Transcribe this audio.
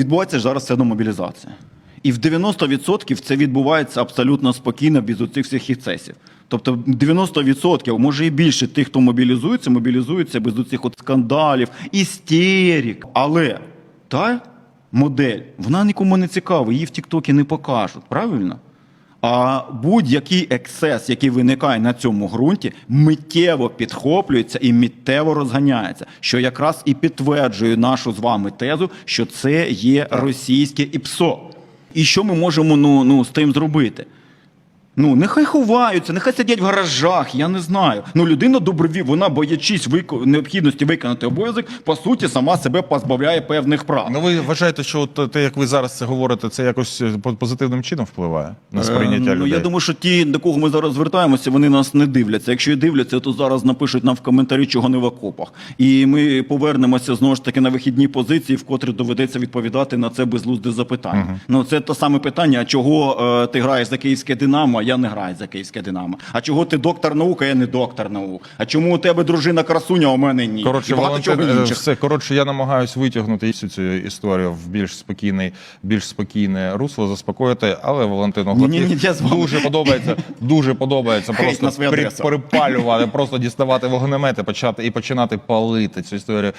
Відбувається зараз все одно мобілізація. І в 90% це відбувається абсолютно спокійно, без оцих всіх ексцесів. Тобто 90%, може і більше тих, хто мобілізується, мобілізується без оцих от скандалів, істерік. Але та модель, вона нікому не цікава, її в Тіктокі не покажуть, правильно? А будь-який ексцес, який виникає на цьому ґрунті, миттєво підхоплюється і миттєво розганяється, що якраз і підтверджує нашу з вами тезу, що це є російське ІПСО. І що ми можемо ну, ну, з тим зробити? Ну, нехай ховаються, нехай сидять в гаражах, я не знаю. Ну, людина доброві, вона боячись вико... необхідності виконати обов'язок, по суті, сама себе позбавляє певних прав. Ну ви вважаєте, що от те, як ви зараз це говорите, це якось е, по- позитивним чином впливає на сприйняття Е, людей? Ну, я думаю, що ті, до кого ми зараз звертаємося, вони нас не дивляться. Якщо і дивляться, то зараз напишуть нам в коментарі, чого не в окопах. І ми повернемося знову ж таки на вихідні позиції, вкотре доведеться відповідати на це безглузде запитання. Ну це те саме питання: чого е, ти граєш за київське Динамо, я не граю за київське Динамо? А чого ти доктор наук, а я не доктор наук? А чому у тебе дружина красуня, а у мене ні? Коротше, І багато чого е, інших. все коротше, я намагаюсь витягнути всю цю історію в більш спокійний, більш спокійне русло, заспокоїти, але Валентину Ні-ні-ні, я з вами. дуже подобається, дуже подобається Хейт просто свою при- адресу. перепалювати, просто діставати вогнемети, почати і починати палити цю історію.